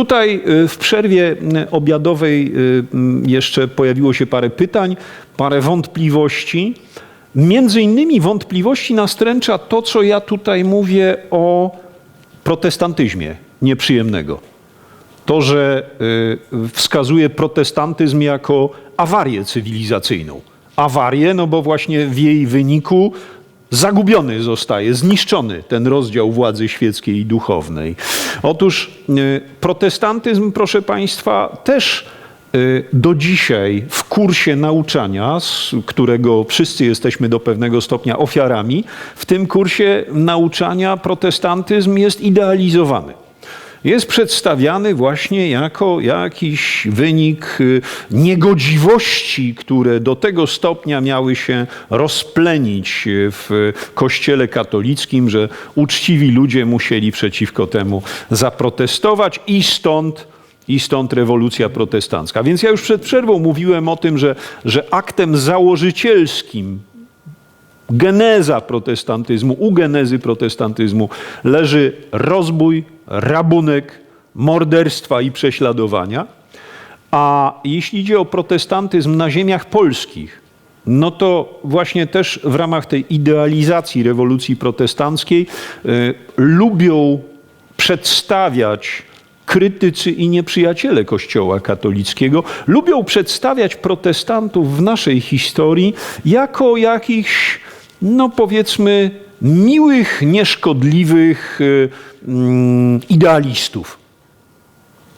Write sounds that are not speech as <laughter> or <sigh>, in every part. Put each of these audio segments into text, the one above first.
Tutaj y, w przerwie y, obiadowej y, mm, jeszcze pojawiło się parę pytań, parę wątpliwości. Między innymi wątpliwości nastręcza to, co ja tutaj mówię o protestantyzmie nieprzyjemnego. To, że wskazuje protestantyzm jako awarię cywilizacyjną. Awarię, no bo właśnie w jej wyniku zagubiony zostaje, zniszczony ten rozdział władzy świeckiej i duchownej. Otóż y, protestantyzm, proszę Państwa, też y, do dzisiaj w kursie nauczania, z którego wszyscy jesteśmy do pewnego stopnia ofiarami, w tym kursie nauczania protestantyzm jest idealizowany jest przedstawiany właśnie jako jakiś wynik y, niegodziwości, które do tego stopnia miały się rozplenić y, w Kościele katolickim, że uczciwi ludzie musieli przeciwko temu zaprotestować i stąd i stąd rewolucja protestancka. Więc ja już przed przerwą mówiłem o tym, że, że aktem założycielskim geneza protestantyzmu, u genezy protestantyzmu leży rozbój, rabunek, morderstwa i prześladowania. A jeśli idzie o protestantyzm na ziemiach polskich, no to właśnie też w ramach tej idealizacji rewolucji protestanckiej y, lubią przedstawiać krytycy i nieprzyjaciele Kościoła katolickiego, lubią przedstawiać protestantów w naszej historii jako jakichś no powiedzmy, miłych, nieszkodliwych y, idealistów.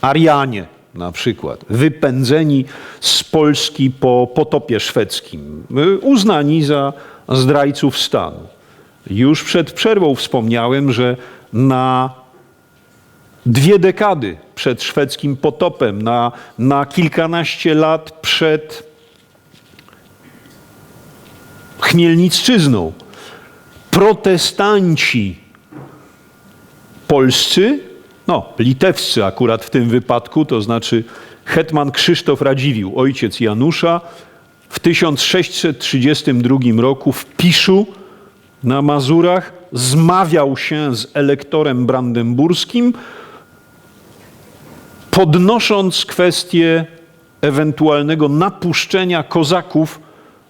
Arianie na przykład, wypędzeni z Polski po potopie szwedzkim, y, uznani za zdrajców stanu. Już przed przerwą wspomniałem, że na dwie dekady przed szwedzkim potopem, na, na kilkanaście lat przed Chmielnicczyzną. Protestanci polscy, no litewscy akurat w tym wypadku, to znaczy hetman Krzysztof Radziwiłł, ojciec Janusza, w 1632 roku w Piszu na Mazurach zmawiał się z elektorem brandenburskim, podnosząc kwestię ewentualnego napuszczenia kozaków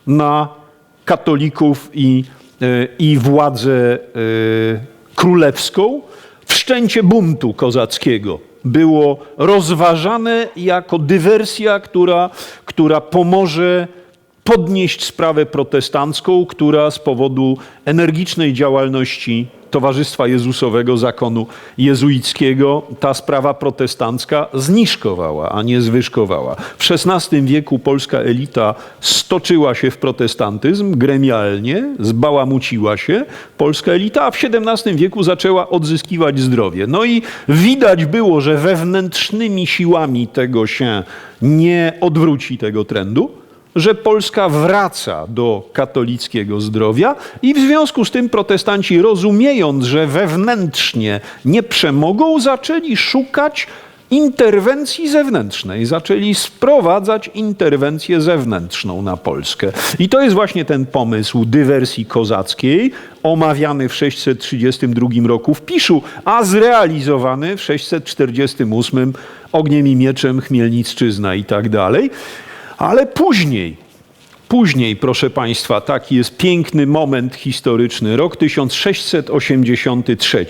na katolików i, e, i władzę e, królewską, wszczęcie buntu kozackiego było rozważane jako dywersja, która, która pomoże podnieść sprawę protestancką, która z powodu energicznej działalności Towarzystwa Jezusowego Zakonu Jezuickiego ta sprawa protestancka zniszkowała, a nie zwyżkowała. W XVI wieku polska elita stoczyła się w protestantyzm gremialnie, zbałamuciła się polska elita, a w XVII wieku zaczęła odzyskiwać zdrowie. No i widać było, że wewnętrznymi siłami tego się nie odwróci tego trendu że Polska wraca do katolickiego zdrowia i w związku z tym protestanci, rozumiejąc, że wewnętrznie nie przemogą, zaczęli szukać interwencji zewnętrznej, zaczęli sprowadzać interwencję zewnętrzną na Polskę. I to jest właśnie ten pomysł dywersji kozackiej, omawiany w 632 roku w Piszu, a zrealizowany w 648 ogniem i mieczem Chmielnicczyzna i tak dalej. Ale później, później, proszę Państwa, taki jest piękny moment historyczny, rok 1683.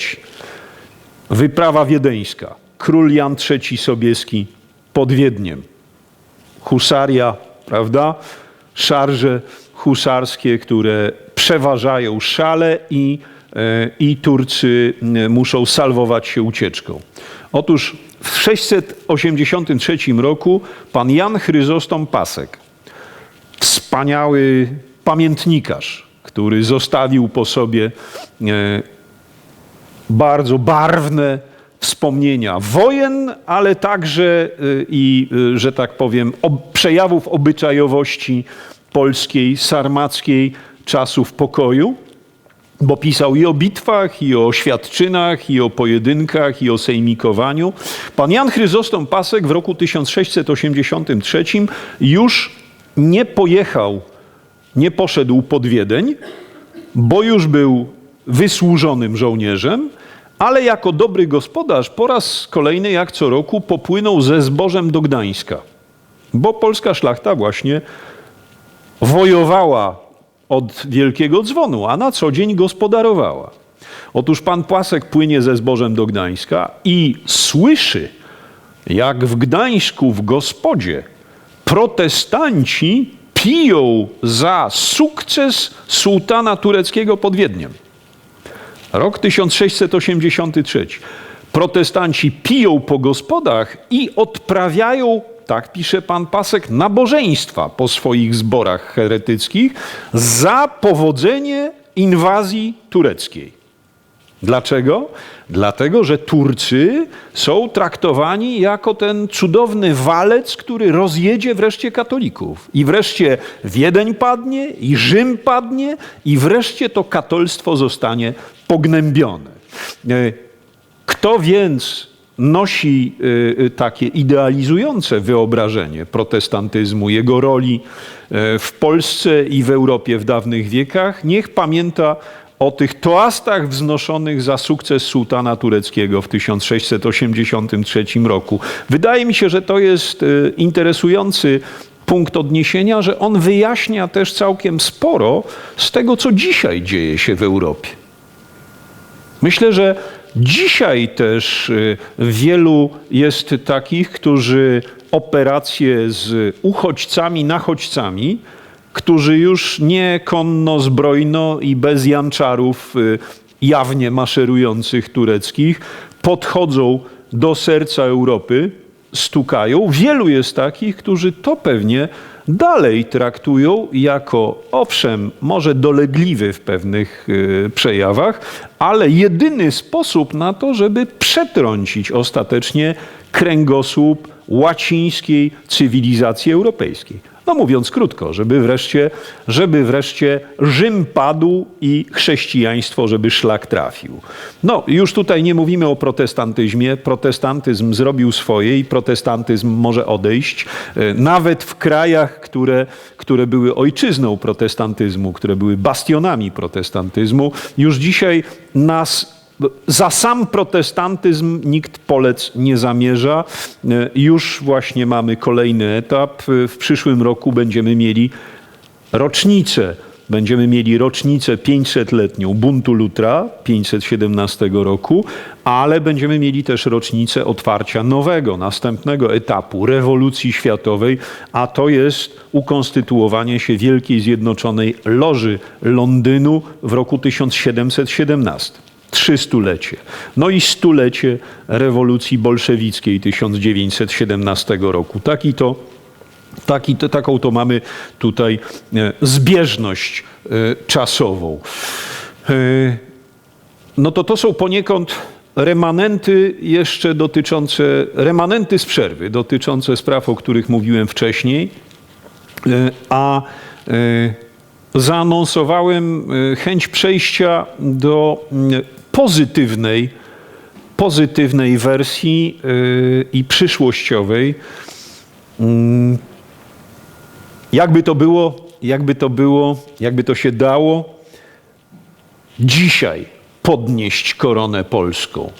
Wyprawa wiedeńska. Król Jan III Sobieski pod Wiedniem. Husaria, prawda? Szarże husarskie, które przeważają szale i, e, i Turcy muszą salwować się ucieczką. Otóż w 683 roku pan Jan Chryzostom Pasek, wspaniały pamiętnikarz, który zostawił po sobie e, bardzo barwne wspomnienia wojen, ale także e, i, e, że tak powiem, przejawów obyczajowości polskiej, sarmackiej czasów pokoju bo pisał i o bitwach, i o świadczynach, i o pojedynkach, i o sejmikowaniu. Pan Jan Chryzostom Pasek w roku 1683 już nie pojechał, nie poszedł pod Wiedeń, bo już był wysłużonym żołnierzem, ale jako dobry gospodarz po raz kolejny, jak co roku, popłynął ze zbożem do Gdańska, bo polska szlachta właśnie wojowała od wielkiego dzwonu, a na co dzień gospodarowała. Otóż pan Płasek płynie ze zbożem do Gdańska i słyszy, jak w Gdańsku w gospodzie protestanci piją za sukces sułtana tureckiego pod Wiedniem. Rok 1683. Protestanci piją po gospodach i odprawiają, tak pisze pan Pasek, nabożeństwa po swoich zborach heretyckich za powodzenie inwazji tureckiej. Dlaczego? Dlatego, że Turcy są traktowani jako ten cudowny walec, który rozjedzie wreszcie katolików. I wreszcie Wiedeń padnie, i Rzym padnie, i wreszcie to katolstwo zostanie pognębione. E, Kto więc nosi y, takie idealizujące wyobrażenie protestantyzmu, jego roli e, w Polsce i w Europie w dawnych wiekach, niech pamięta o tych toastach wznoszonych za sukces sułtana tureckiego w 1683 roku. Wydaje mi się, że to jest y, interesujący punkt odniesienia, że on wyjaśnia też całkiem sporo z tego, co dzisiaj dzieje się w Europie. Myślę, że dzisiaj też y, wielu jest takich, którzy operacje z uchodźcami, nachodźcami, którzy już nie konno, zbrojno i bez janczarów y, jawnie maszerujących tureckich podchodzą do serca Europy, stukają. Wielu jest takich, którzy to pewnie dalej traktują jako, owszem, może dolegliwy w pewnych y, przejawach, ale jedyny sposób na to, żeby przetrącić ostatecznie kręgosłup łacińskiej cywilizacji europejskiej. No mówiąc krótko, żeby wreszcie, żeby wreszcie Rzym padł i chrześcijaństwo, żeby szlak trafił. No, już tutaj nie mówimy o protestantyzmie. Protestantyzm zrobił swoje i protestantyzm może odejść. E, Nawet w krajach, które, które były ojczyzną protestantyzmu, które były bastionami protestantyzmu, już dzisiaj nas za sam protestantyzm nikt polec nie zamierza. E, Już właśnie mamy kolejny etap. E, W przyszłym roku będziemy mieli rocznicę. Będziemy mieli rocznicę 500-letnią buntu Lutra 517 roku, ale będziemy mieli też rocznicę otwarcia nowego, następnego etapu rewolucji światowej, a to jest ukonstytuowanie się Wielkiej Zjednoczonej Loży Londynu w roku 1717. Trzystulecie. No i stulecie rewolucji bolszewickiej 1917 roku. Taki to, taki to, taką to mamy tutaj e, zbieżność e, czasową. E, No to to są poniekąd remanenty jeszcze dotyczące, remanenty z przerwy, dotyczące spraw, o których mówiłem wcześniej, a zaanonsowałem chęć przejścia do mm, pozytywnej, pozytywnej wersji e, i przyszłościowej. Mm, Jakby to było, jakby to było, jakby to się dało dzisiaj podnieść koronę polską.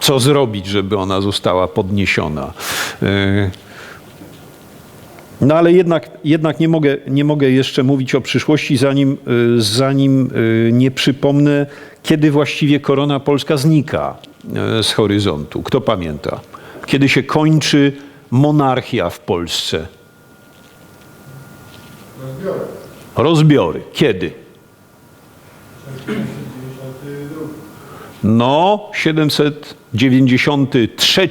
Co zrobić, żeby ona została podniesiona? No ale jednak, jednak nie, mogę, nie mogę jeszcze mówić o przyszłości, zanim, y, zanim y, nie przypomnę, kiedy właściwie korona polska znika y, z horyzontu. Kto pamięta? Kiedy się kończy monarchia w Polsce? Rozbiory. Kiedy? No, 793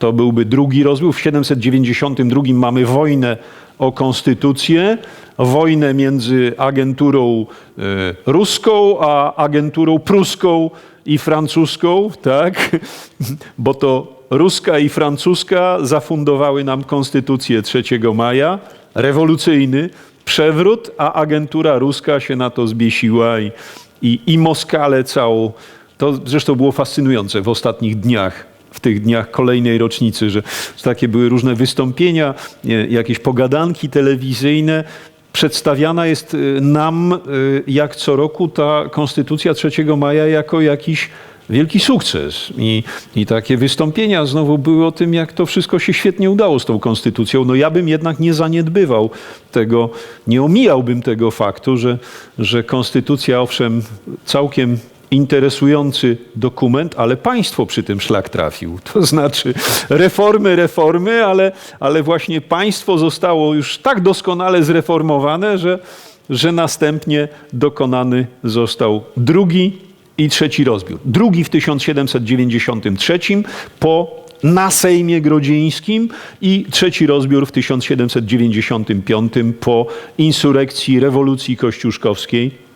to byłby drugi rozbiór. W 792 mamy wojnę o konstytucję, wojnę między agenturą e, ruską a agenturą pruską i francuską, tak? <laughs> Bo to ruska i francuska zafundowały nam konstytucję 3 maja, rewolucyjny przewrót, a agentura ruska się na to zbiesiła i, i, i Moskalę całą. To zresztą było fascynujące w ostatnich dniach, w tych dniach kolejnej rocznicy, że takie były różne wystąpienia, nie, jakieś pogadanki telewizyjne. Przedstawiana jest y, nam, y, jak co roku, ta Konstytucja 3 maja jako jakiś wielki sukces. I, I takie wystąpienia znowu były o tym, jak to wszystko się świetnie udało z tą konstytucją. No ja bym jednak nie zaniedbywał tego, nie omijałbym tego faktu, że, że konstytucja owszem całkiem interesujący dokument, ale państwo przy tym szlak trafił. To znaczy reformy, reformy, ale, ale właśnie państwo zostało już tak doskonale zreformowane, że, że następnie dokonany został drugi i trzeci rozbiór. Drugi w 1793 po na Sejmie Grodzieńskim i trzeci rozbiór w 1795 po insurekcji rewolucji kościuszkowskiej